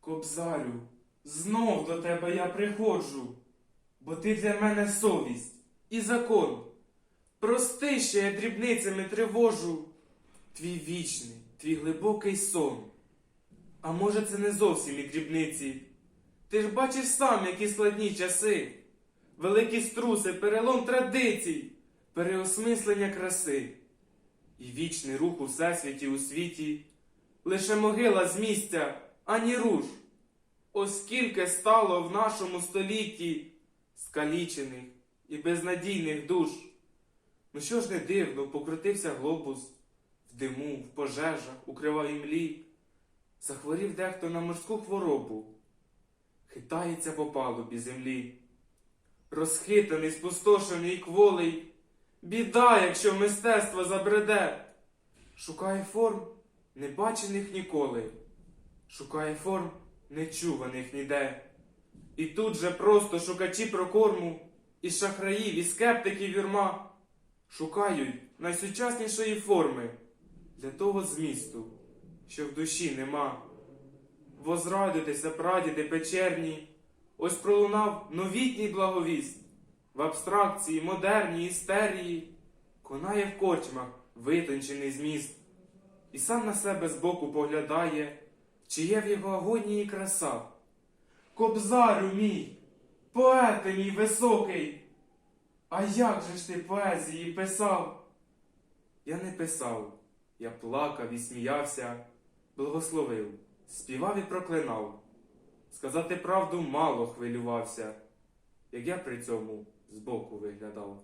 Кобзарю, знов до тебе я приходжу, бо ти для мене совість і закон. Прости, що я дрібницями тривожу твій вічний, твій глибокий сон. А може, це не зовсім і дрібниці. Ти ж бачиш сам, які складні часи, великі струси, перелом традицій, переосмислення краси. І вічний рух у всесвіті у світі, лише могила з місця, ані руш. Оскільки стало в нашому столітті скалічених і безнадійних душ. Ну що ж не дивно, покрутився глобус в диму, в пожежах, у кривавій млі. Захворів дехто на морську хворобу, хитається по палубі землі. Розхитаний, спустошений і кволий, біда, якщо мистецтво забреде, шукає форм, не бачених ніколи, шукає форм, нечуваних ніде. І тут же просто шукачі прокорму, і шахраїв, і скептиків вірма шукають найсучаснішої форми для того змісту, що в душі нема. Возрадитися, прадіди печерні, ось пролунав новітній благовіст в абстракції, модерній істерії, конає в корчмах витончений зміст, і сам на себе збоку поглядає, чи є в його агонії краса. Кобзарю мій, поете мій високий, а як же ж ти поезії писав? Я не писав, я плакав і сміявся, благословив, співав і проклинав. Сказати правду мало хвилювався, як я при цьому збоку виглядав.